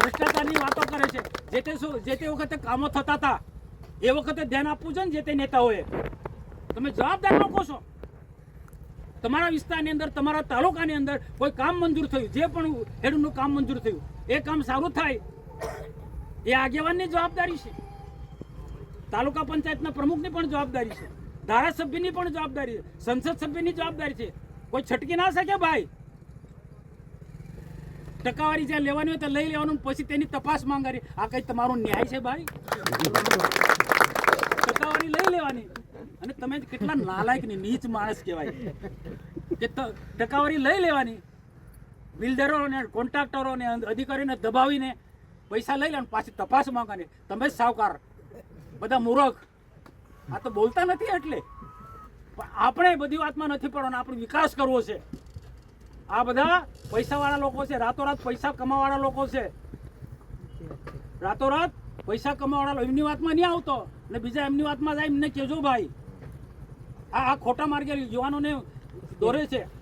ભ્રષ્ટાચારની વાતો કરે છે. જે તે શું, જે તે વખતે કામો થતા હતા, એ વખતે ધ્યાન આપવું છે ને જે તે નેતાઓએ. તમે જવાબદાર લોકો છો. તમારા વિસ્તારની અંદર, તમારા તાલુકાની અંદર કોઈ કામ મંજૂર થયું, જે પણ હેડનું કામ મંજૂર થયું, એ કામ સારું થાય. એ આગેવાનની જવાબદારી છે. તાલુકા પંચાયતના પ્રમુખની પણ જવાબદારી છે. ધારાસભ્યની પણ જવાબદારી છે. સંસદ સભ્યની જવાબદારી છે. કોઈ છટકી ના શકે ભાઈ? ટકાવારી જ્યાં લેવાની હોય તો લઈ લેવાનું પછી તેની તપાસ માંગવાની આ કઈ તમારો ન્યાય છે ભાઈ? ટકાવારી લઈ લેવાની. અને તમે કેટલા નાલાયક ને નીચ માણસ કહેવાય. કે ટકાવારી લઈ લેવાની. બિલ્ડરો ને કોન્ટ્રાક્ટરો ને અધિકારીને દબાવીને પૈસા લઈ લેવાનું, પાછી તપાસ માંગવાની. તમે જ સાવકાર. બધા મૂરખ. આ તો બોલતા નથી એટલે. પણ આપણે બધી વાતમાં નથી પડવાનું, આપણે વિકાસ કરવો છે. આ બધા પૈસાવાળા લોકો છે. રાતોરાત પૈસા કમાવાળા લોકો છે. રાતોરાત પૈસા કમાવાળા એમની વાતમાં નહીં આવતો. ને બીજા એમની વાતમાં જાય એમને કહેજો ભાઈ. આ આ ખોટા માર્ગે યુવાનોને દોરે છે.